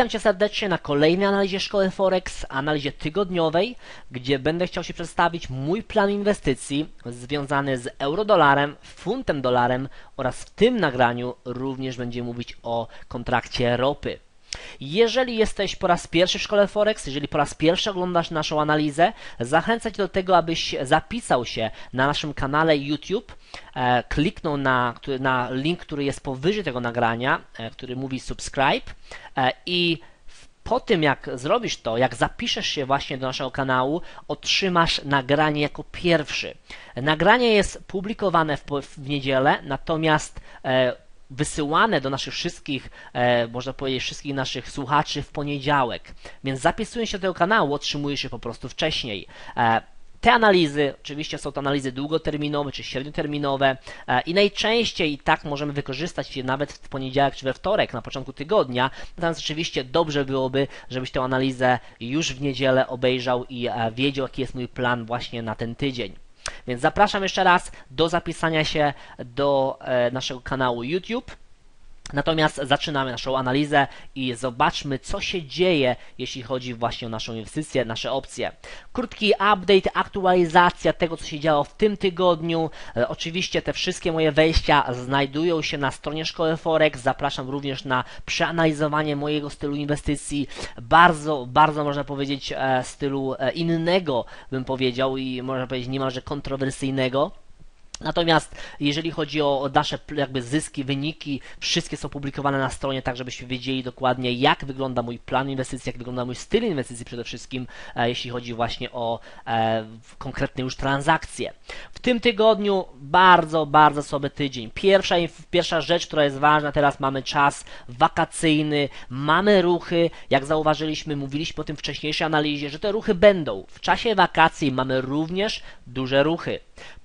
Witam Cię serdecznie na kolejnej analizie Szkoły Forex, analizie tygodniowej, gdzie będę chciał się przedstawić mój plan inwestycji związany z eurodolarem, funtem dolarem oraz w tym nagraniu również będziemy mówić o kontrakcie ropy. Jeżeli jesteś po raz pierwszy w szkole Forex, jeżeli po raz pierwszy oglądasz naszą analizę, zachęcam Cię do tego, abyś zapisał się na naszym kanale YouTube, e, kliknął na, na link, który jest powyżej tego nagrania, e, który mówi subscribe e, i po tym, jak zrobisz to, jak zapiszesz się właśnie do naszego kanału, otrzymasz nagranie jako pierwszy. Nagranie jest publikowane w, w niedzielę, natomiast e, wysyłane do naszych wszystkich, e, można powiedzieć, wszystkich naszych słuchaczy w poniedziałek. Więc zapisując się do tego kanału, otrzymujesz się po prostu wcześniej. E, te analizy, oczywiście są to analizy długoterminowe czy średnioterminowe e, i najczęściej tak możemy wykorzystać je nawet w poniedziałek czy we wtorek na początku tygodnia. Natomiast oczywiście dobrze byłoby, żebyś tę analizę już w niedzielę obejrzał i e, wiedział, jaki jest mój plan właśnie na ten tydzień. Więc zapraszam jeszcze raz do zapisania się do e, naszego kanału YouTube. Natomiast zaczynamy naszą analizę i zobaczmy, co się dzieje, jeśli chodzi właśnie o naszą inwestycję, nasze opcje. Krótki update, aktualizacja tego, co się działo w tym tygodniu. E, oczywiście te wszystkie moje wejścia znajdują się na stronie Szkoły Forex. Zapraszam również na przeanalizowanie mojego stylu inwestycji. Bardzo, bardzo można powiedzieć e, stylu e, innego, bym powiedział i można powiedzieć niemalże kontrowersyjnego. Natomiast jeżeli chodzi o nasze jakby zyski, wyniki, wszystkie są publikowane na stronie, tak żebyśmy wiedzieli dokładnie, jak wygląda mój plan inwestycji, jak wygląda mój styl inwestycji przede wszystkim, e, jeśli chodzi właśnie o e, konkretne już transakcje. W tym tygodniu bardzo, bardzo słaby tydzień. Pierwsza, pierwsza rzecz, która jest ważna, teraz mamy czas wakacyjny, mamy ruchy, jak zauważyliśmy, mówiliśmy o tym wcześniejszej analizie, że te ruchy będą. W czasie wakacji mamy również duże ruchy.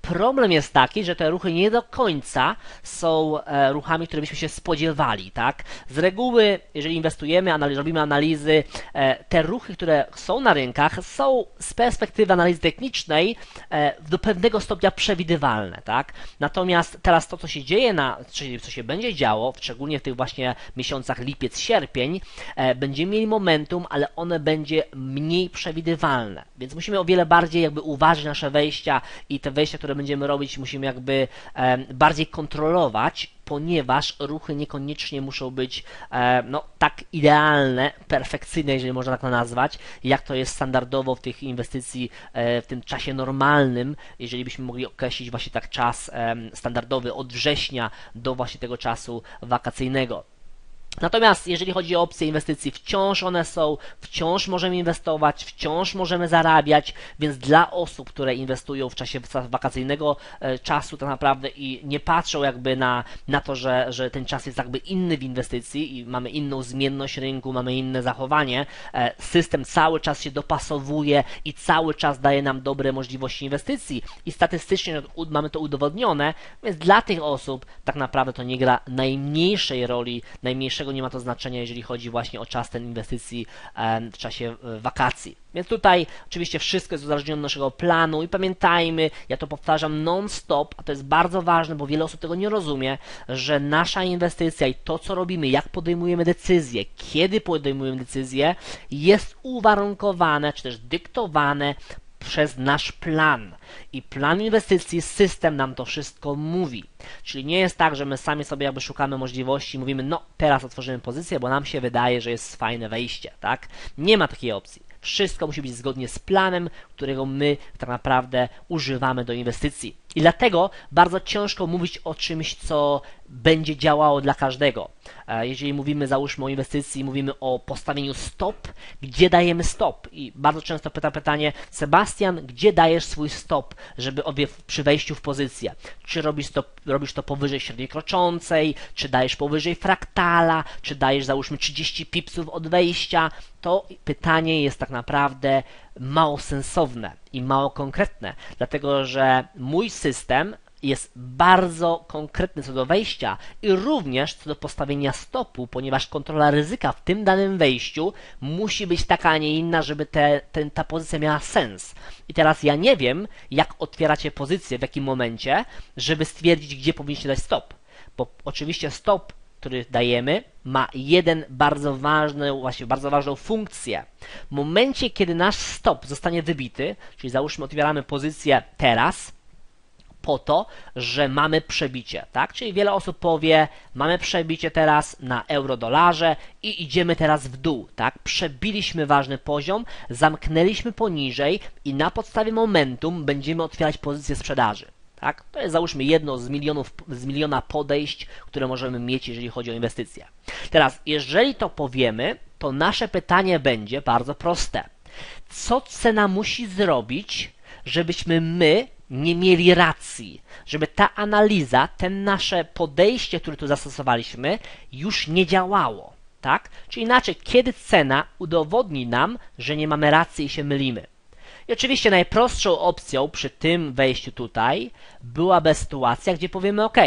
Problem jest taki, że te ruchy nie do końca są e, ruchami, które byśmy się spodziewali, tak? Z reguły, jeżeli inwestujemy, analiz, robimy analizy, e, te ruchy, które są na rynkach, są z perspektywy analizy technicznej e, do pewnego stopnia przewidywalne, tak? Natomiast teraz to, co się dzieje, na, czyli co się będzie działo, szczególnie w tych właśnie miesiącach lipiec, sierpień, będziemy mieli momentum, ale one będzie mniej przewidywalne. Więc musimy o wiele bardziej jakby uważać nasze wejścia i te wejścia, które będziemy robić, musimy jakby bardziej kontrolować, ponieważ ruchy niekoniecznie muszą być no, tak idealne, perfekcyjne, jeżeli można tak to nazwać, jak to jest standardowo w tych inwestycji e, w tym czasie normalnym, jeżeli byśmy mogli określić właśnie tak czas standardowy od września do właśnie tego czasu wakacyjnego. Natomiast jeżeli chodzi o opcje inwestycji, wciąż one są, wciąż możemy inwestować, wciąż możemy zarabiać, więc dla osób, które inwestują w czasie wakacyjnego e, czasu tak naprawdę i nie patrzą jakby na, na to, że, że ten czas jest jakby inny w inwestycji i mamy inną zmienność rynku, mamy inne zachowanie, e, system cały czas się dopasowuje i cały czas daje nam dobre możliwości inwestycji i statystycznie mamy to udowodnione, więc dla tych osób tak naprawdę to nie gra najmniejszej roli, najmniejszego nie ma to znaczenia, jeżeli chodzi właśnie o czas ten inwestycji w czasie e, wakacji. Więc tutaj oczywiście wszystko jest uzależnione od naszego planu i pamiętajmy, ja to powtarzam non-stop, a to jest bardzo ważne, bo wiele osób tego nie rozumie, że nasza inwestycja i to, co robimy, jak podejmujemy decyzje, kiedy podejmujemy decyzje, jest uwarunkowane, czy też dyktowane przez nasz plan. I plan inwestycji, system nam to wszystko mówi. Czyli nie jest tak, że my sami sobie jakby szukamy możliwości i mówimy, no teraz otworzymy pozycję, bo nam się wydaje, że jest fajne wejście, tak? Nie ma takiej opcji. Wszystko musi być zgodnie z planem, którego my tak naprawdę używamy do inwestycji. I dlatego bardzo ciężko mówić o czymś, co będzie działało dla każdego. E, jeżeli mówimy, załóżmy o inwestycji, mówimy o postawieniu stop, gdzie dajemy stop? I bardzo często pyta pytanie, Sebastian, gdzie dajesz swój stop, żeby obie przy wejściu w pozycję? Czy robisz to, robisz to powyżej średniej kroczącej, czy dajesz powyżej fraktala, czy dajesz załóżmy 30 pipsów od wejścia? To pytanie jest tak naprawdę mało sensowne i mało konkretne, dlatego że mój system jest bardzo konkretny co do wejścia i również co do postawienia stopu, ponieważ kontrola ryzyka w tym danym wejściu musi być taka, a nie inna, żeby te, te, ta pozycja miała sens. I teraz ja nie wiem, jak otwieracie pozycję, w jakim momencie, żeby stwierdzić, gdzie powinniście dać stop. Bo oczywiście stop który dajemy, ma jeden bardzo ważny, właśnie bardzo ważną funkcję. W momencie, kiedy nasz stop zostanie wybity, czyli załóżmy otwieramy pozycję teraz, po to, że mamy przebicie, tak? Czyli wiele osób powie, mamy przebicie teraz na euro-dolarze i idziemy teraz w dół, tak? Przebiliśmy ważny poziom, zamknęliśmy poniżej i na podstawie momentum będziemy otwierać pozycję sprzedaży. Tak? To jest załóżmy jedno z, milionów, z miliona podejść, które możemy mieć, jeżeli chodzi o inwestycje. Teraz, jeżeli to powiemy, to nasze pytanie będzie bardzo proste. Co cena musi zrobić, żebyśmy my nie mieli racji, żeby ta analiza, ten nasze podejście, które tu zastosowaliśmy, już nie działało. Tak? Czyli inaczej, kiedy cena udowodni nam, że nie mamy racji i się mylimy. I oczywiście najprostszą opcją przy tym wejściu tutaj byłaby sytuacja, gdzie powiemy ok,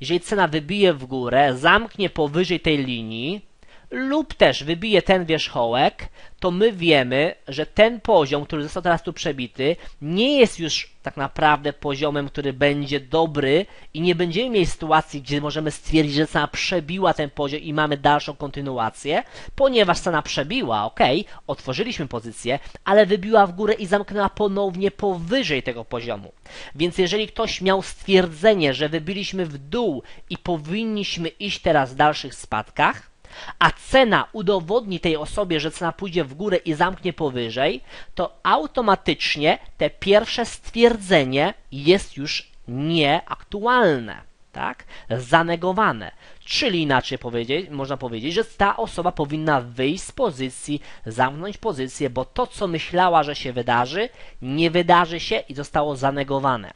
jeżeli cena wybije w górę, zamknie powyżej tej linii, lub też wybije ten wierzchołek, to my wiemy, że ten poziom, który został teraz tu przebity, nie jest już tak naprawdę poziomem, który będzie dobry i nie będziemy mieli sytuacji, gdzie możemy stwierdzić, że cena przebiła ten poziom i mamy dalszą kontynuację, ponieważ cena przebiła, ok, otworzyliśmy pozycję, ale wybiła w górę i zamknęła ponownie powyżej tego poziomu. Więc jeżeli ktoś miał stwierdzenie, że wybiliśmy w dół i powinniśmy iść teraz w dalszych spadkach, a cena udowodni tej osobie, że cena pójdzie w górę i zamknie powyżej, to automatycznie te pierwsze stwierdzenie jest już nieaktualne, tak? Zanegowane. Czyli inaczej powiedzieć, można powiedzieć, że ta osoba powinna wyjść z pozycji, zamknąć pozycję, bo to, co myślała, że się wydarzy, nie wydarzy się i zostało zanegowane.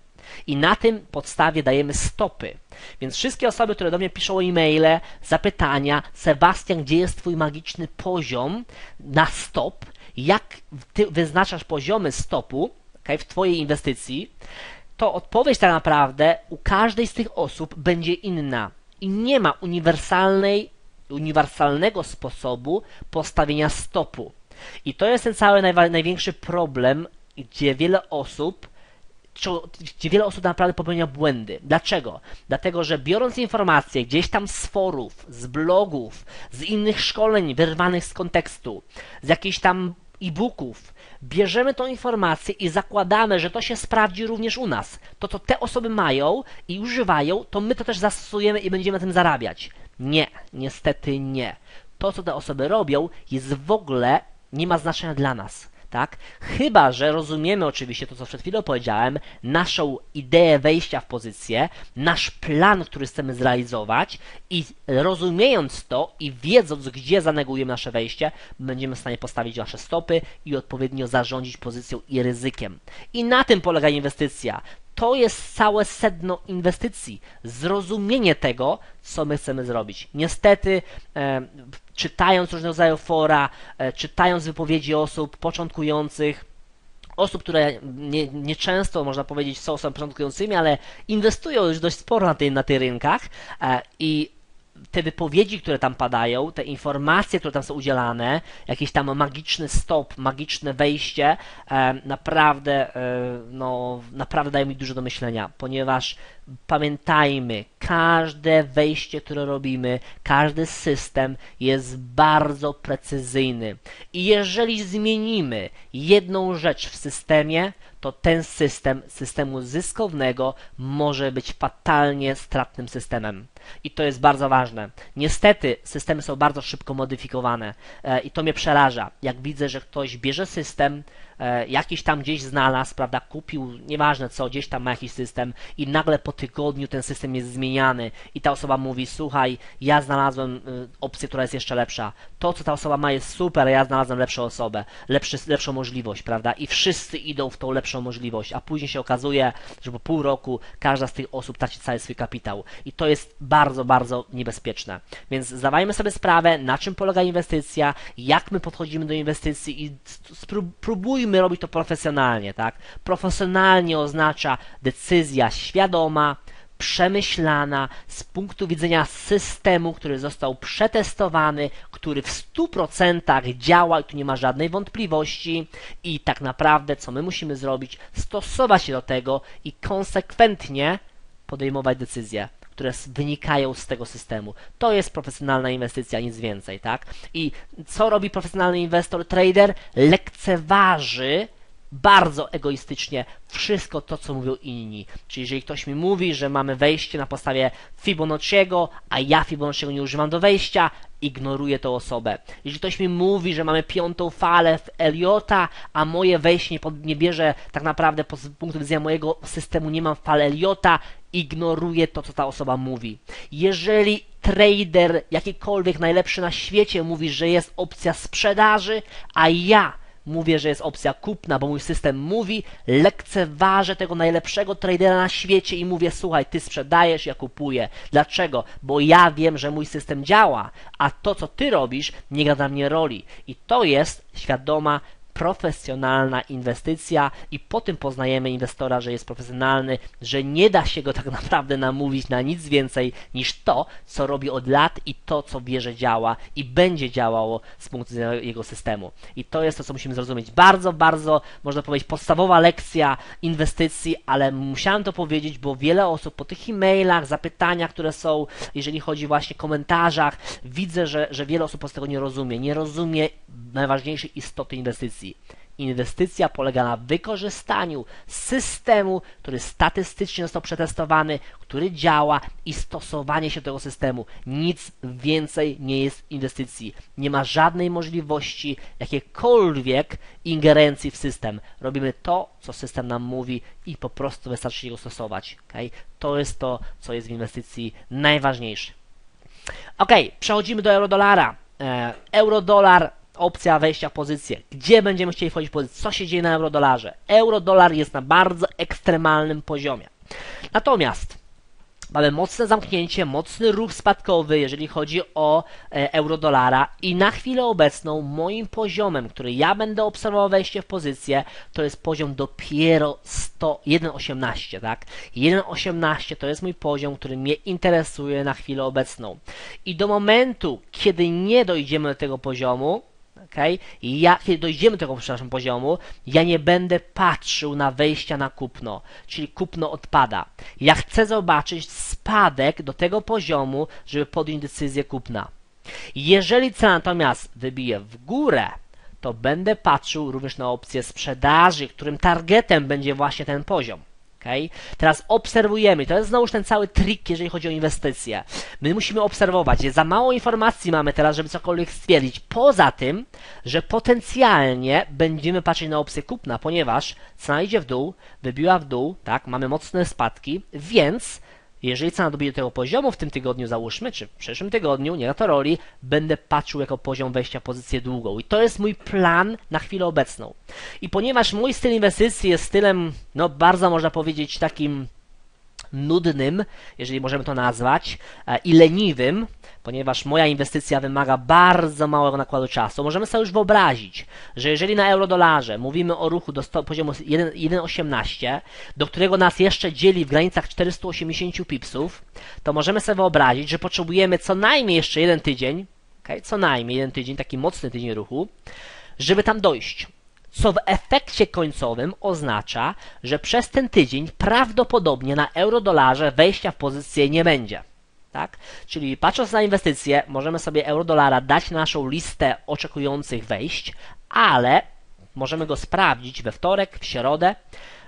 I na tym podstawie dajemy stopy. Więc wszystkie osoby, które do mnie piszą e-maile, zapytania, Sebastian, gdzie jest Twój magiczny poziom na stop? Jak Ty wyznaczasz poziomy stopu okay, w Twojej inwestycji? To odpowiedź tak naprawdę u każdej z tych osób będzie inna. I nie ma uniwersalnej, uniwersalnego sposobu postawienia stopu. I to jest ten cały największy problem, gdzie wiele osób gdzie wiele osób naprawdę popełnia błędy. Dlaczego? Dlatego, że biorąc informacje gdzieś tam z forów, z blogów, z innych szkoleń wyrwanych z kontekstu, z jakichś tam e-booków, bierzemy tą informację i zakładamy, że to się sprawdzi również u nas. To, co te osoby mają i używają, to my to też zastosujemy i będziemy na tym zarabiać. Nie, niestety nie. To, co te osoby robią, jest w ogóle nie ma znaczenia dla nas tak? Chyba, że rozumiemy oczywiście to, co przed chwilą powiedziałem, naszą ideę wejścia w pozycję, nasz plan, który chcemy zrealizować i rozumiejąc to i wiedząc, gdzie zanegujemy nasze wejście, będziemy w stanie postawić nasze stopy i odpowiednio zarządzić pozycją i ryzykiem. I na tym polega inwestycja to jest całe sedno inwestycji. Zrozumienie tego, co my chcemy zrobić. Niestety, e, czytając różnego rodzaju fora, e, czytając wypowiedzi osób początkujących, osób, które nie, nie, można powiedzieć, są osobami początkującymi, ale inwestują już dość sporo na, tej, na tych rynkach e, i te wypowiedzi, które tam padają, te informacje, które tam są udzielane, jakiś tam magiczny stop, magiczne wejście, e, naprawdę, e, no, naprawdę dają mi dużo do myślenia, ponieważ pamiętajmy, każde wejście, które robimy, każdy system jest bardzo precyzyjny. I jeżeli zmienimy jedną rzecz w systemie, to ten system, systemu zyskownego, może być fatalnie stratnym systemem. I to jest bardzo ważne. Niestety systemy są bardzo szybko modyfikowane e, i to mnie przeraża. Jak widzę, że ktoś bierze system, E, jakiś tam gdzieś znalazł, prawda, kupił, nieważne co, gdzieś tam ma jakiś system i nagle po tygodniu ten system jest zmieniany i ta osoba mówi, słuchaj, ja znalazłem y, opcję, która jest jeszcze lepsza. To, co ta osoba ma jest super, ja znalazłem lepszą osobę, lepszy, lepszą możliwość, prawda, i wszyscy idą w tą lepszą możliwość, a później się okazuje, że po pół roku każda z tych osób traci cały swój kapitał i to jest bardzo, bardzo niebezpieczne. Więc zdawajmy sobie sprawę, na czym polega inwestycja, jak my podchodzimy do inwestycji i spróbujmy robić to profesjonalnie, tak? Profesjonalnie oznacza decyzja świadoma, przemyślana z punktu widzenia systemu, który został przetestowany, który w 100% działa i tu nie ma żadnej wątpliwości i tak naprawdę co my musimy zrobić? Stosować się do tego i konsekwentnie podejmować decyzje które wynikają z tego systemu. To jest profesjonalna inwestycja, nic więcej, tak? I co robi profesjonalny inwestor, trader? Lekceważy bardzo egoistycznie wszystko to, co mówią inni. Czyli jeżeli ktoś mi mówi, że mamy wejście na podstawie Fibonacciego, a ja Fibonacciego nie używam do wejścia, ignoruję tę osobę. Jeżeli ktoś mi mówi, że mamy piątą falę w Eliota, a moje wejście nie, pod, nie bierze tak naprawdę z punktu widzenia mojego systemu, nie mam fal Eliota, ignoruję to, co ta osoba mówi. Jeżeli trader, jakikolwiek najlepszy na świecie mówi, że jest opcja sprzedaży, a ja mówię, że jest opcja kupna, bo mój system mówi, lekceważę tego najlepszego tradera na świecie i mówię, słuchaj, ty sprzedajesz, ja kupuję. Dlaczego? Bo ja wiem, że mój system działa, a to, co ty robisz, nie gra dla mnie roli. I to jest świadoma profesjonalna inwestycja i po tym poznajemy inwestora, że jest profesjonalny, że nie da się go tak naprawdę namówić na nic więcej niż to, co robi od lat i to, co wie, że działa i będzie działało z punktu widzenia jego systemu. I to jest to, co musimy zrozumieć. Bardzo, bardzo, można powiedzieć, podstawowa lekcja inwestycji, ale musiałem to powiedzieć, bo wiele osób po tych e-mailach, zapytaniach, które są, jeżeli chodzi właśnie o komentarzach, widzę, że, że wiele osób po prostu tego nie rozumie. Nie rozumie najważniejszej istoty inwestycji. Inwestycja polega na wykorzystaniu systemu, który statystycznie został przetestowany, który działa i stosowanie się do tego systemu. Nic więcej nie jest inwestycji. Nie ma żadnej możliwości jakiejkolwiek ingerencji w system. Robimy to, co system nam mówi i po prostu wystarczy się go stosować. Okay? To jest to, co jest w inwestycji najważniejsze. Ok, przechodzimy do euro-dolara. E, euro-dolar opcja wejścia w pozycję. Gdzie będziemy chcieli wchodzić w pozycję? Co się dzieje na euro-dolarze? Euro-dolar jest na bardzo ekstremalnym poziomie. Natomiast mamy mocne zamknięcie, mocny ruch spadkowy, jeżeli chodzi o e, euro-dolara i na chwilę obecną moim poziomem, który ja będę obserwował wejście w pozycję, to jest poziom dopiero 1,18, tak? 1,18 to jest mój poziom, który mnie interesuje na chwilę obecną. I do momentu, kiedy nie dojdziemy do tego poziomu, I ja, kiedy dojdziemy do tego przepraszam, poziomu, ja nie będę patrzył na wejścia na kupno, czyli kupno odpada. Ja chcę zobaczyć spadek do tego poziomu, żeby podjąć decyzję kupna. Jeżeli cena natomiast wybije w górę, to będę patrzył również na opcję sprzedaży, którym targetem będzie właśnie ten poziom. Okay? Teraz obserwujemy, to jest znowu ten cały trik, jeżeli chodzi o inwestycje. My musimy obserwować, za mało informacji mamy teraz, żeby cokolwiek stwierdzić. Poza tym, że potencjalnie będziemy patrzeć na opcję kupna, ponieważ cena idzie w dół, wybiła w dół, tak, mamy mocne spadki, więc jeżeli cena dobije do tego poziomu w tym tygodniu, załóżmy, czy w przyszłym tygodniu, nie na to roli, będę patrzył jako poziom wejścia pozycję długą. I to jest mój plan na chwilę obecną. I ponieważ mój styl inwestycji jest stylem, no bardzo można powiedzieć takim nudnym, jeżeli możemy to nazwać, e, i leniwym, ponieważ moja inwestycja wymaga bardzo małego nakładu czasu, możemy sobie już wyobrazić, że jeżeli na euro-dolarze mówimy o ruchu do poziomu 1,18, do którego nas jeszcze dzieli w granicach 480 pipsów, to możemy sobie wyobrazić, że potrzebujemy co najmniej jeszcze jeden tydzień, okay, co najmniej jeden tydzień, taki mocny tydzień ruchu, żeby tam dojść co w efekcie końcowym oznacza, że przez ten tydzień prawdopodobnie na euro-dolarze wejścia w pozycję nie będzie. Tak? Czyli patrząc na inwestycje, możemy sobie euro-dolara dać na naszą listę oczekujących wejść, ale możemy go sprawdzić we wtorek, w środę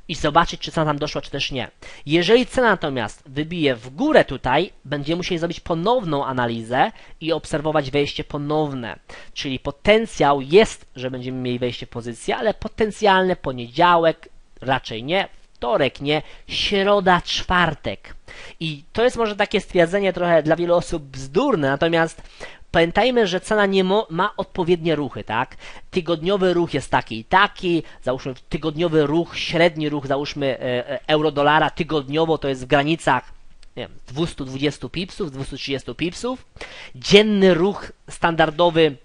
i zobaczyć, czy cena tam doszła, czy też nie. Jeżeli cena natomiast wybije w górę tutaj, będziemy musieli zrobić ponowną analizę i obserwować wejście ponowne. Czyli potencjał jest, że będziemy mieli wejście w pozycję, ale potencjalny poniedziałek raczej nie, wtorek nie, środa, czwartek. I to jest może takie stwierdzenie trochę dla wielu osób bzdurne, natomiast Pamiętajmy, że cena nie ma odpowiednie ruchy, tak? Tygodniowy ruch jest taki i taki, załóżmy tygodniowy ruch, średni ruch, załóżmy e, e, euro-dolara tygodniowo to jest w granicach nie wiem, 220 pipsów, 230 pipsów. Dzienny ruch standardowy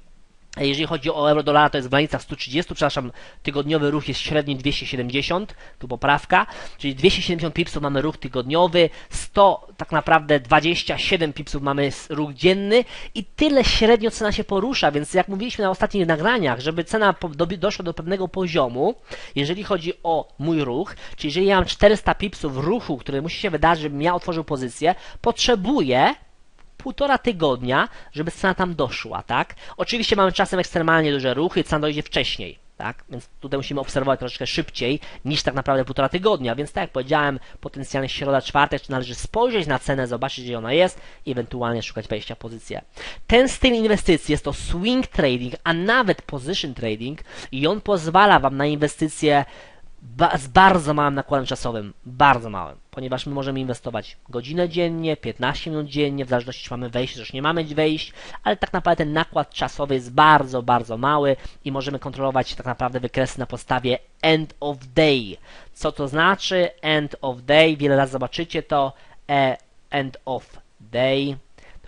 jeżeli chodzi o euro dolara, to jest w granicach 130, przepraszam, tygodniowy ruch jest średni 270, tu poprawka, czyli 270 pipsów mamy ruch tygodniowy, 100 tak naprawdę 27 pipsów mamy ruch dzienny i tyle średnio cena się porusza, więc jak mówiliśmy na ostatnich nagraniach, żeby cena doszła do pewnego poziomu, jeżeli chodzi o mój ruch, czyli jeżeli ja mam 400 pipsów ruchu, który musi się wydarzyć, żebym ja otworzył pozycję, potrzebuję półtora tygodnia, żeby cena tam doszła, tak? Oczywiście mamy czasem ekstremalnie duże ruchy, cena dojdzie wcześniej, tak? Więc tutaj musimy obserwować troszeczkę szybciej niż tak naprawdę półtora tygodnia, więc tak jak powiedziałem, potencjalnie środa, czwartek, czy należy spojrzeć na cenę, zobaczyć gdzie ona jest i ewentualnie szukać wejścia w pozycję. Ten styl inwestycji jest to swing trading, a nawet position trading i on pozwala Wam na inwestycje ba z bardzo małym nakładem czasowym, bardzo małym, ponieważ my możemy inwestować godzinę dziennie, 15 minut dziennie, w zależności czy mamy wejść, czy nie mamy wejść, ale tak naprawdę ten nakład czasowy jest bardzo, bardzo mały i możemy kontrolować tak naprawdę wykresy na podstawie end of day. Co to znaczy end of day? Wiele razy zobaczycie to e, end of day.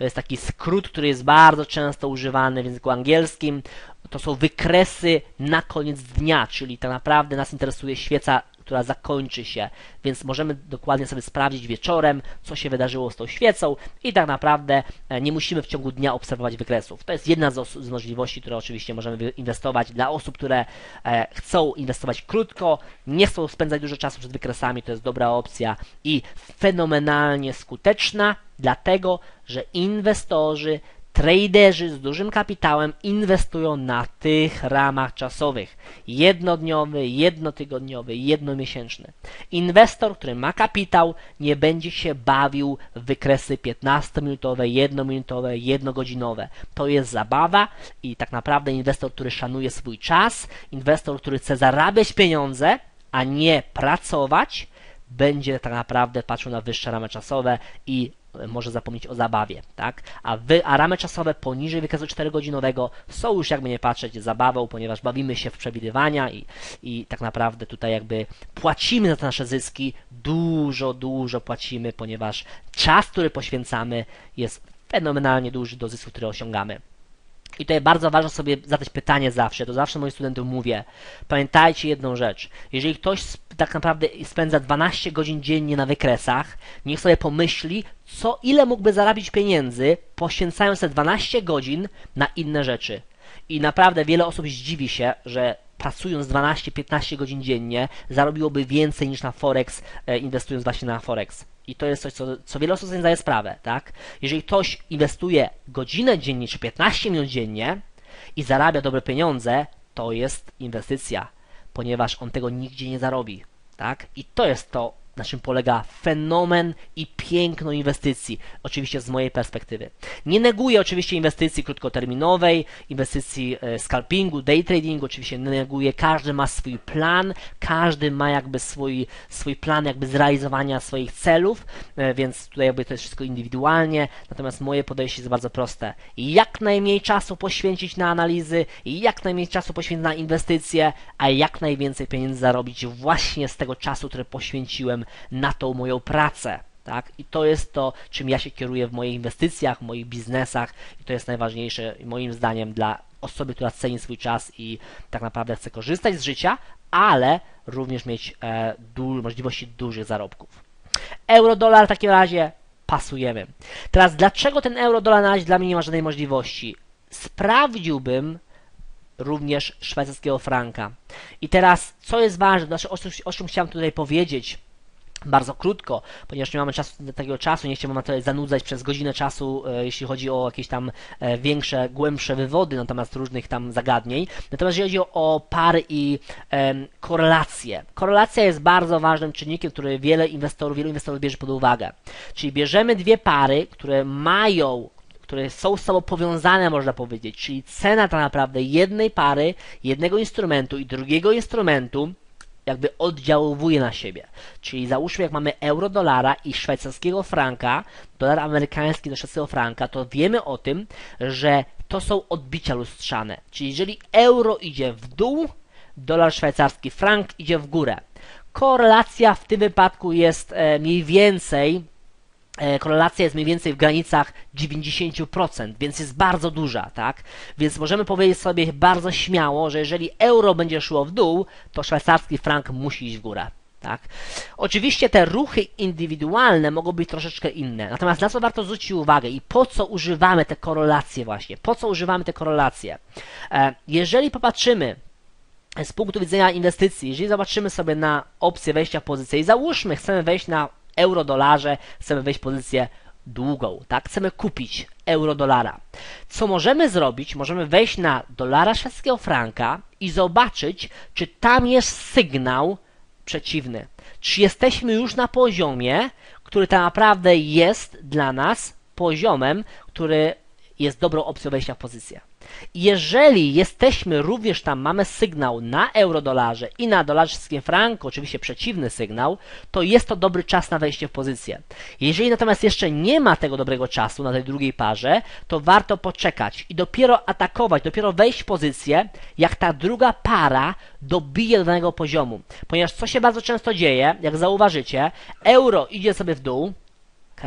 To jest taki skrót, który jest bardzo często używany w języku angielskim. To są wykresy na koniec dnia, czyli tak naprawdę nas interesuje świeca, która zakończy się, więc możemy dokładnie sobie sprawdzić wieczorem, co się wydarzyło z tą świecą i tak naprawdę e, nie musimy w ciągu dnia obserwować wykresów. To jest jedna z, z możliwości, które oczywiście możemy inwestować dla osób, które e, chcą inwestować krótko, nie chcą spędzać dużo czasu przed wykresami, to jest dobra opcja i fenomenalnie skuteczna, dlatego, że inwestorzy traderzy z dużym kapitałem inwestują na tych ramach czasowych. Jednodniowy, jednotygodniowy, jednomiesięczny. Inwestor, który ma kapitał, nie będzie się bawił w wykresy 15-minutowe, jednominutowe, jednogodzinowe. To jest zabawa i tak naprawdę inwestor, który szanuje swój czas, inwestor, który chce zarabiać pieniądze, a nie pracować, będzie tak naprawdę patrzył na wyższe ramy czasowe i może zapomnieć o zabawie, tak? A, wy, a ramy czasowe poniżej wykazu 4-godzinowego są już jakby nie patrzeć zabawą, ponieważ bawimy się w przewidywania i, i tak naprawdę tutaj jakby płacimy za te nasze zyski, dużo, dużo płacimy, ponieważ czas, który poświęcamy jest fenomenalnie duży do zysku, który osiągamy. I tutaj bardzo ważne sobie zadać pytanie zawsze, to zawsze moim studentom mówię. Pamiętajcie jedną rzecz. Jeżeli ktoś tak naprawdę spędza 12 godzin dziennie na wykresach, niech sobie pomyśli, co ile mógłby zarabić pieniędzy, poświęcając te 12 godzin na inne rzeczy. I naprawdę wiele osób zdziwi się, że pracując 12-15 godzin dziennie, zarobiłoby więcej niż na Forex, e, inwestując właśnie na Forex. I to jest coś, co, co wiele osób sobie zdaje sprawę, tak? Jeżeli ktoś inwestuje godzinę dziennie czy 15 minut dziennie i zarabia dobre pieniądze, to jest inwestycja, ponieważ on tego nigdzie nie zarobi, tak? I to jest to, na czym polega fenomen i piękno inwestycji, oczywiście z mojej perspektywy. Nie neguję oczywiście inwestycji krótkoterminowej, inwestycji e, scalpingu, day tradingu, oczywiście nie neguję, każdy ma swój plan, każdy ma jakby swój, swój plan jakby zrealizowania swoich celów, e, więc tutaj jakby to jest wszystko indywidualnie, natomiast moje podejście jest bardzo proste. Jak najmniej czasu poświęcić na analizy, jak najmniej czasu poświęcić na inwestycje, a jak najwięcej pieniędzy zarobić właśnie z tego czasu, który poświęciłem na tą moją pracę. Tak? I to jest to, czym ja się kieruję w moich inwestycjach, w moich biznesach i to jest najważniejsze moim zdaniem dla osoby, która ceni swój czas i tak naprawdę chce korzystać z życia, ale również mieć e, du możliwości dużych zarobków. Euro-dolar w takim razie pasujemy. Teraz dlaczego ten euro-dolar na razie dla mnie nie ma żadnej możliwości? Sprawdziłbym również szwajcarskiego franka. I teraz, co jest ważne, znaczy o, o czym chciałem tutaj powiedzieć, bardzo krótko, ponieważ nie mamy czasu takiego czasu, nie chciałbym tutaj zanudzać przez godzinę czasu, e, jeśli chodzi o jakieś tam e, większe, głębsze wywody, natomiast różnych tam zagadnień. Natomiast jeżeli chodzi o, pary i korelacje. Korelacja jest bardzo ważnym czynnikiem, który wiele inwestorów, wielu inwestorów bierze pod uwagę. Czyli bierzemy dwie pary, które mają które są z sobą powiązane, można powiedzieć, czyli cena tak naprawdę jednej pary, jednego instrumentu i drugiego instrumentu jakby oddziałuje na siebie. Czyli załóżmy, jak mamy euro dolara i szwajcarskiego franka, dolar amerykański do szwajcarskiego franka, to wiemy o tym, że to są odbicia lustrzane. Czyli jeżeli euro idzie w dół, dolar szwajcarski, frank idzie w górę. Korelacja w tym wypadku jest e, mniej więcej korelacja jest mniej więcej w granicach 90%, więc jest bardzo duża, tak? Więc możemy powiedzieć sobie bardzo śmiało, że jeżeli euro będzie szło w dół, to szwajcarski frank musi iść w górę. Tak? Oczywiście te ruchy indywidualne mogą być troszeczkę inne. Natomiast na co warto zwrócić uwagę i po co używamy te korelacje właśnie? Po co używamy te korelacje? E, jeżeli popatrzymy z punktu widzenia inwestycji, jeżeli zobaczymy sobie na opcję wejścia w pozycję i załóżmy, chcemy wejść na euro-dolarze, chcemy wejść w pozycję długą, tak? Chcemy kupić euro-dolara. Co możemy zrobić? Możemy wejść na dolara szwedzkiego franka i zobaczyć, czy tam jest sygnał przeciwny. Czy jesteśmy już na poziomie, który tak naprawdę jest dla nas poziomem, który jest dobrą opcją wejścia w pozycję. Jeżeli jesteśmy również tam, mamy sygnał na eurodolarze i na dolarze franku, oczywiście przeciwny sygnał, to jest to dobry czas na wejście w pozycję. Jeżeli natomiast jeszcze nie ma tego dobrego czasu na tej drugiej parze, to warto poczekać i dopiero atakować, dopiero wejść w pozycję, jak ta druga para dobije do danego poziomu. Ponieważ co się bardzo często dzieje, jak zauważycie, euro idzie sobie w dół, ok?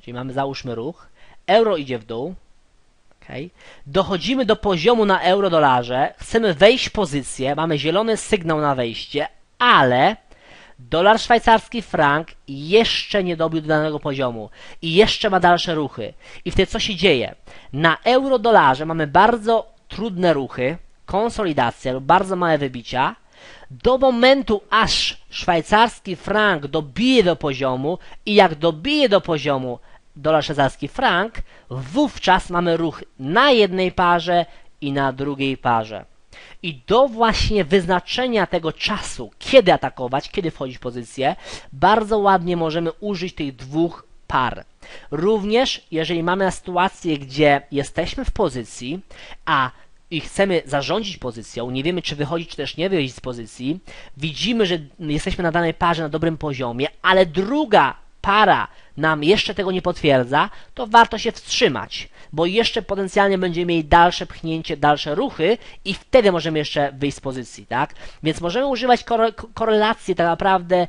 Czyli mamy załóżmy ruch, euro idzie w dół, Okay. Dochodzimy do poziomu na euro-dolarze, chcemy wejść w pozycję, mamy zielony sygnał na wejście, ale dolar szwajcarski frank jeszcze nie dobił do danego poziomu i jeszcze ma dalsze ruchy. I wtedy co się dzieje? Na euro-dolarze mamy bardzo trudne ruchy, konsolidację lub bardzo małe wybicia, do momentu, aż szwajcarski frank dobije do poziomu i jak dobije do poziomu dolar szwajcarski frank, wówczas mamy ruch na jednej parze i na drugiej parze. I do właśnie wyznaczenia tego czasu, kiedy atakować, kiedy wchodzić w pozycję, bardzo ładnie możemy użyć tych dwóch par. Również jeżeli mamy sytuację, gdzie jesteśmy w pozycji, a i chcemy zarządzić pozycją, nie wiemy czy wychodzić, czy też nie wyjść z pozycji, widzimy, że jesteśmy na danej parze na dobrym poziomie, ale druga para nam jeszcze tego nie potwierdza, to warto się wstrzymać, bo jeszcze potencjalnie będziemy mieli dalsze pchnięcie, dalsze ruchy i wtedy możemy jeszcze wyjść z pozycji, tak? Więc możemy używać korelacji tak naprawdę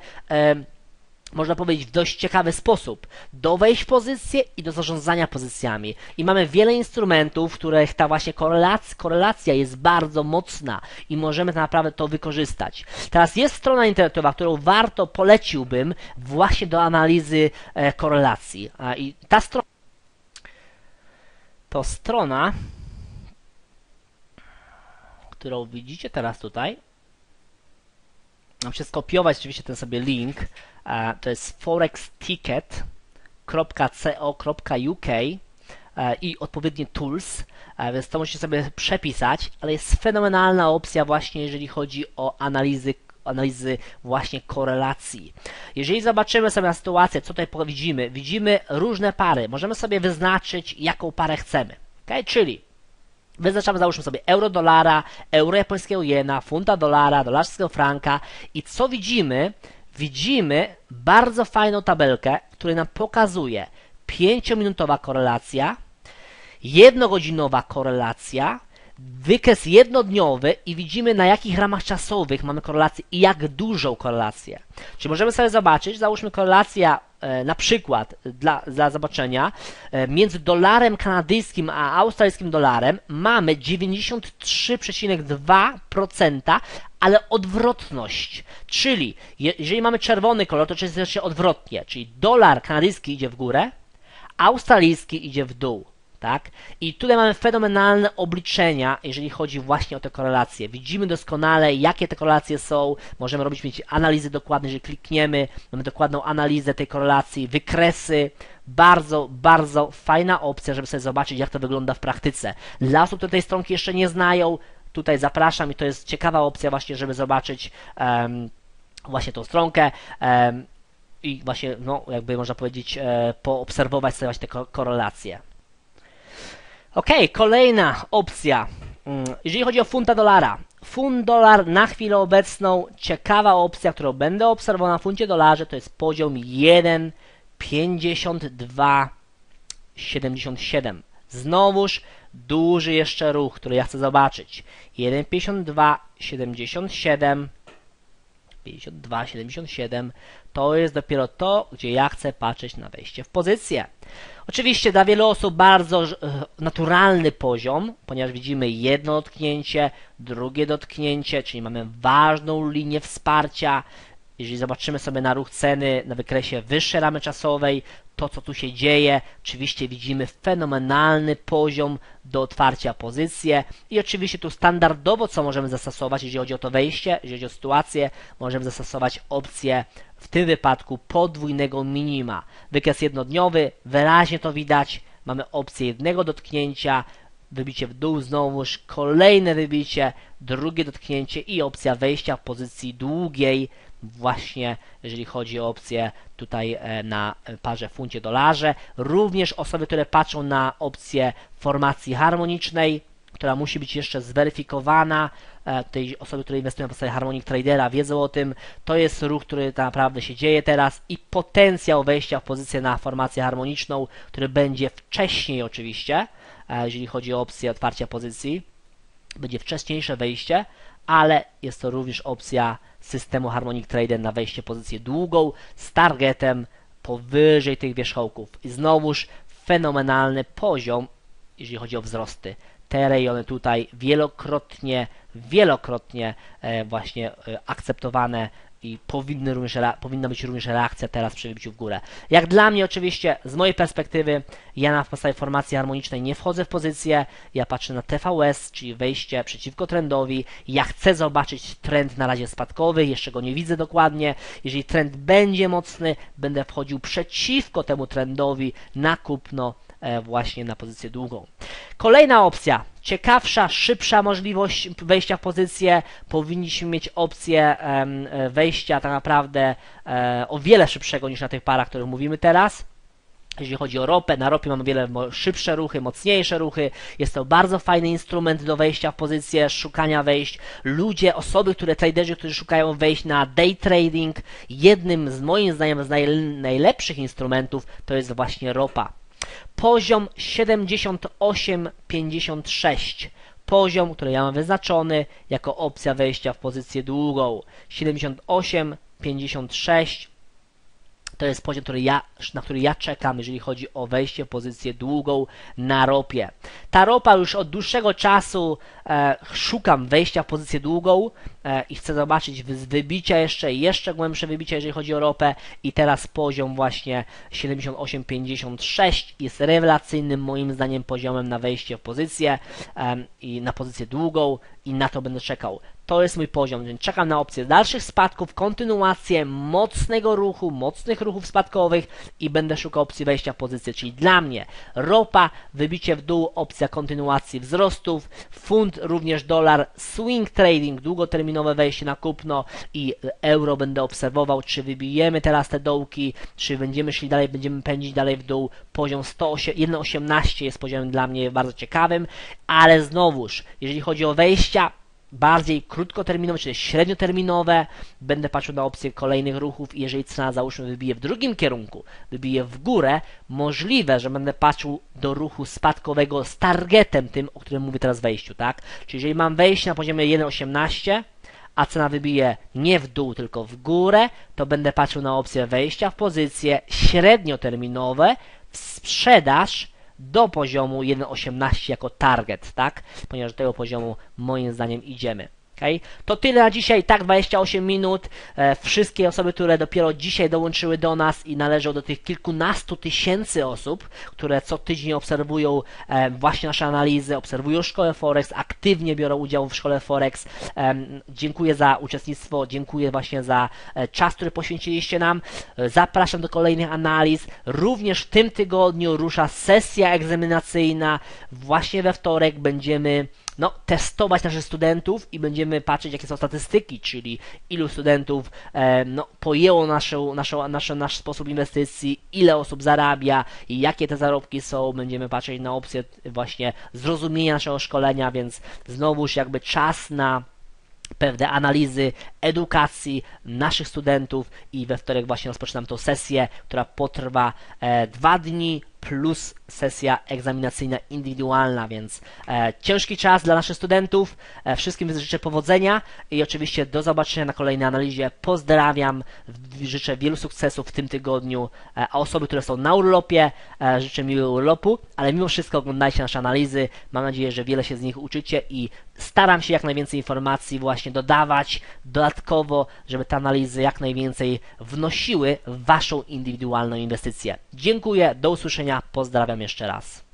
można powiedzieć, w dość ciekawy sposób do wejść w pozycję i do zarządzania pozycjami. I mamy wiele instrumentów, w których ta właśnie korelacja, korelacja jest bardzo mocna i możemy tak naprawdę to wykorzystać. Teraz jest strona internetowa, którą warto poleciłbym właśnie do analizy e, korelacji. I ta strona to strona, którą widzicie teraz tutaj. Mam się skopiować oczywiście ten sobie link to jest forexticket.co.uk i odpowiednie tools, więc to musicie sobie przepisać, ale jest fenomenalna opcja właśnie, jeżeli chodzi o analizy analizy właśnie korelacji. Jeżeli zobaczymy sobie na sytuację, co tutaj widzimy, widzimy różne pary. Możemy sobie wyznaczyć, jaką parę chcemy. Okay? Czyli wyznaczamy, załóżmy sobie euro dolara, euro japońskiego jena, funta dolara, dolarskiego franka i co widzimy, widzimy bardzo fajną tabelkę, która nam pokazuje 5-minutowa korelacja, jednogodzinowa korelacja, wykres jednodniowy i widzimy na jakich ramach czasowych mamy korelację i jak dużą korelację. Czyli możemy sobie zobaczyć, załóżmy korelacja na przykład dla, dla zobaczenia e, między dolarem kanadyjskim a australijskim dolarem mamy 93,2%, ale odwrotność. Czyli jeżeli mamy czerwony kolor, to jest jeszcze odwrotnie, czyli dolar kanadyjski idzie w górę, australijski idzie w dół. Tak? I tutaj mamy fenomenalne obliczenia, jeżeli chodzi właśnie o te korelacje. Widzimy doskonale, jakie te korelacje są. Możemy robić mieć analizy dokładne, jeżeli klikniemy, mamy dokładną analizę tej korelacji, wykresy. Bardzo, bardzo fajna opcja, żeby sobie zobaczyć, jak to wygląda w praktyce. Dla osób, które tej stronki jeszcze nie znają, tutaj zapraszam i to jest ciekawa opcja właśnie, żeby zobaczyć um, właśnie tą stronkę. Um, i właśnie, no, jakby można powiedzieć, e, poobserwować sobie właśnie te korelacje. Ok, kolejna opcja. Mm, jeżeli chodzi o funta dolara. Funt dolar na chwilę obecną, ciekawa opcja, którą będę obserwował na funcie dolarze, to jest poziom 1,5277. Znowuż duży jeszcze ruch, który ja chcę zobaczyć. 1,5277. 52,77 to jest dopiero to, gdzie ja chcę patrzeć na wejście w pozycję. Oczywiście dla wielu osób bardzo e, naturalny poziom, ponieważ widzimy jedno dotknięcie, drugie dotknięcie, czyli mamy ważną linię wsparcia. Jeżeli zobaczymy sobie na ruch ceny na wykresie wyższej ramy czasowej, to co tu się dzieje, oczywiście widzimy fenomenalny poziom do otwarcia pozycję i oczywiście tu standardowo co możemy zastosować, jeżeli chodzi o to wejście, jeżeli chodzi o sytuację, możemy zastosować opcję w tym wypadku podwójnego minima. Wykres jednodniowy, wyraźnie to widać, mamy opcję jednego dotknięcia, wybicie w dół, znowuż kolejne wybicie, drugie dotknięcie i opcja wejścia w pozycji długiej, właśnie jeżeli chodzi o opcję tutaj e, na parze funcie dolarze. Również osoby, które patrzą na opcję formacji harmonicznej, która musi być jeszcze zweryfikowana. E, tej osoby, które inwestują w podstawie Harmonic Tradera wiedzą o tym. To jest ruch, który naprawdę się dzieje teraz i potencjał wejścia w pozycję na formację harmoniczną, który będzie wcześniej oczywiście, e, jeżeli chodzi o opcję otwarcia pozycji. Będzie wcześniejsze wejście, ale jest to również opcja systemu Harmonic Trader na wejście pozycję długą z targetem powyżej tych wierzchołków. I znowuż fenomenalny poziom, jeżeli chodzi o wzrosty te rejony tutaj wielokrotnie, wielokrotnie e, właśnie e, akceptowane i powinny również, powinna być również reakcja teraz przy wybiciu w górę. Jak dla mnie oczywiście, z mojej perspektywy, ja na podstawie formacji harmonicznej nie wchodzę w pozycję, ja patrzę na TVS, czyli wejście przeciwko trendowi, ja chcę zobaczyć trend na razie spadkowy, jeszcze go nie widzę dokładnie, jeżeli trend będzie mocny, będę wchodził przeciwko temu trendowi na kupno właśnie na pozycję długą. Kolejna opcja, ciekawsza, szybsza możliwość wejścia w pozycję. Powinniśmy mieć opcję e, wejścia tak naprawdę e, o wiele szybszego niż na tych parach, o których mówimy teraz. Jeśli chodzi o ropę, na ropie mamy wiele szybsze ruchy, mocniejsze ruchy. Jest to bardzo fajny instrument do wejścia w pozycję, szukania wejść. Ludzie, osoby, które traderzy, którzy szukają wejść na day trading, jednym z moim zdaniem z najlepszych instrumentów to jest właśnie ropa. Poziom 78,56. Poziom, który ja mam wyznaczony jako opcja wejścia w pozycję długą. 78,56 to jest poziom, który ja, na który ja czekam, jeżeli chodzi o wejście w pozycję długą na ropie. Ta ropa już od dłuższego czasu e, szukam wejścia w pozycję długą e, i chcę zobaczyć wybicia jeszcze, jeszcze głębsze wybicia, jeżeli chodzi o ropę i teraz poziom właśnie 78,56 jest rewelacyjnym moim zdaniem poziomem na wejście w pozycję e, i na pozycję długą i na to będę czekał. To jest mój poziom, więc czekam na opcję dalszych spadków, kontynuację mocnego ruchu, mocnych ruchów spadkowych i będę szukał opcji wejścia w pozycję, czyli dla mnie ropa, wybicie w dół, opcja kontynuacji wzrostów, funt, również dolar, swing trading, długoterminowe wejście na kupno i euro będę obserwował, czy wybijemy teraz te dołki, czy będziemy szli dalej, będziemy pędzić dalej w dół. Poziom 1,18 jest poziomem dla mnie bardzo ciekawym, ale znowuż, jeżeli chodzi o wejścia, bardziej krótkoterminowe, czy średnioterminowe. Będę patrzył na opcje kolejnych ruchów i jeżeli cena załóżmy wybije w drugim kierunku, wybije w górę, możliwe, że będę patrzył do ruchu spadkowego z targetem tym, o którym mówię teraz wejściu, tak? Czyli jeżeli mam wejście na poziomie 1,18, a cena wybije nie w dół, tylko w górę, to będę patrzył na opcję wejścia w pozycje średnioterminowe, w sprzedaż do poziomu 1.18 jako target, tak? Ponieważ do tego poziomu moim zdaniem idziemy. Okay? To tyle na dzisiaj, tak 28 minut. E, wszystkie osoby, które dopiero dzisiaj dołączyły do nas i należą do tych kilkunastu tysięcy osób, które co tydzień obserwują e, właśnie nasze analizy, obserwują szkołę Forex, aktywnie biorą udział w szkole Forex. E, dziękuję za uczestnictwo, dziękuję właśnie za czas, który poświęciliście nam. Zapraszam do kolejnych analiz. Również w tym tygodniu rusza sesja egzaminacyjna. Właśnie we wtorek będziemy no, testować naszych studentów i będziemy patrzeć, jakie są statystyki, czyli ilu studentów no, pojęło naszą, naszą, nasz, nasz sposób inwestycji, ile osób zarabia i jakie te zarobki są. Będziemy patrzeć na opcję właśnie zrozumienia naszego szkolenia, więc znowuż jakby czas na pewne analizy, edukacji naszych studentów i we wtorek właśnie rozpoczynam tą sesję, która potrwa e, dwa dni plus sesja egzaminacyjna indywidualna, więc e, ciężki czas dla naszych studentów. E, wszystkim życzę powodzenia i oczywiście do zobaczenia na kolejnej analizie. Pozdrawiam, życzę wielu sukcesów w tym tygodniu, e, a osoby, które są na urlopie, e, życzę miłego urlopu, ale mimo wszystko oglądajcie nasze analizy. Mam nadzieję, że wiele się z nich uczycie i staram się jak najwięcej informacji właśnie dodawać dodatkowo, żeby te analizy jak najwięcej wnosiły w Waszą indywidualną inwestycję. Dziękuję, do usłyszenia, pozdrawiam jeszcze raz.